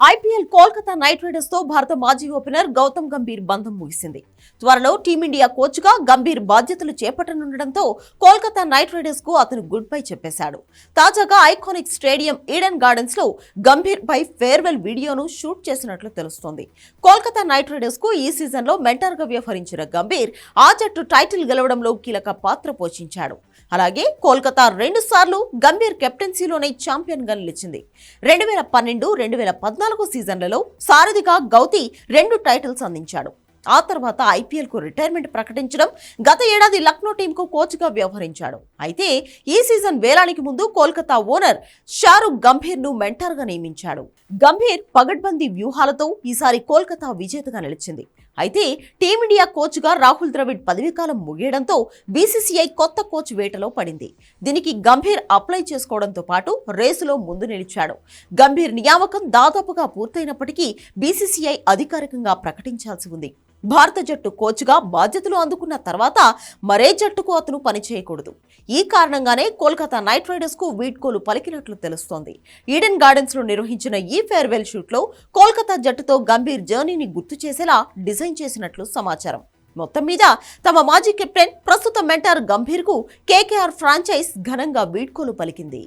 IPL Kolkata night రైడర్స్తో భారత మాజీ opener Gautam Gambhir బంధం ముగిసింది. త్వరలో టీమిండియా కోచ్గా గంభీర్ బాధ్యతలు చేపట్టనుండటంతో కోల్కతా నైట్ రైడర్స్కు అతను గుడ్ బై చెప్పేశాడు. తాజాగా ఐకానిక్ స్టేడియం ఈడెన్ గార్డెన్స్లో గంభీర్ పై ఫేర్వెల్ వీడియోను షూట్ చేసినట్లు తెలుస్తోంది. కోల్కతా నైట్ రైడర్స్కు ఈ సీజన్లో మెంటర్గా వ్యవహరించిన గంభీర్ ఆ జట్టు టైటిల్ గెలవడంలో కీలక పాత్ర పోషించాడు. అలాగే కోల్కతా రెండు సార్లు గంభీర్ కెప్టెన్సీలోనే ఛాంపియన్గా నిలిచింది. రెండు వేల పన్నెండు రెండు వేల పద్నాలుగు సీజన్లలో సారథిగా గౌతి రెండు టైటిల్స్ అందించాడు. ఆ తర్వాత ఐపీఎల్కు రిటైర్మెంట్ ప్రకటించడం గత ఏడాది లక్నో టీంకు కోచ్గా వ్యవహరించాడు. అయితే ఈ సీజన్ వేలానికి ముందు కోల్కతా ఓనర్ షారుఖ్ గంభీర్ను మెంటర్గా నియమించాడు. గంభీర్ పగడ్బందీ వ్యూహాలతో ఈసారి కోల్కతా విజేతగా నిలిచింది. అయితే టీమిండియా కోచ్గా రాహుల్ ద్రవిడ్ పదవీకాలం ముగియడంతో బీసీసీఐ కొత్త కోచ్ వేటలో పడింది. దీనికి గంభీర్ అప్లై చేసుకోవడంతో పాటు రేసులో ముందు నిలిచాడు. గంభీర్ నియామకం దాదాపుగా పూర్తయినప్పటికీ బీసీసీఐ అధికారికంగా ప్రకటించాల్సి ఉంది. భారత జట్టు కోచ్గా బాధ్యతలు అందుకున్న తర్వాత మరే జట్టుకు అతను పనిచేయకూడదు ఈ కారణంగానే కోల్కతా నైట్ రైడర్స్కు వీడ్కోలు పలికినట్లు తెలుస్తోంది. ఈడెన్ గార్డెన్స్లో నిర్వహించిన ఈ ఫేర్వెల్ షూట్లో కోల్కతా జట్టుతో గంభీర్ జర్నీని గుర్తు చేసేలా డిజైన్ చేసినట్లు సమాచారం. మొత్తం మీద తమ మాజీ కెప్టెన్ ప్రస్తుత మెంటర్ గంభీర్కు కేకేఆర్ ఫ్రాంచైజ్ ఘనంగా వీడ్కోలు పలికింది.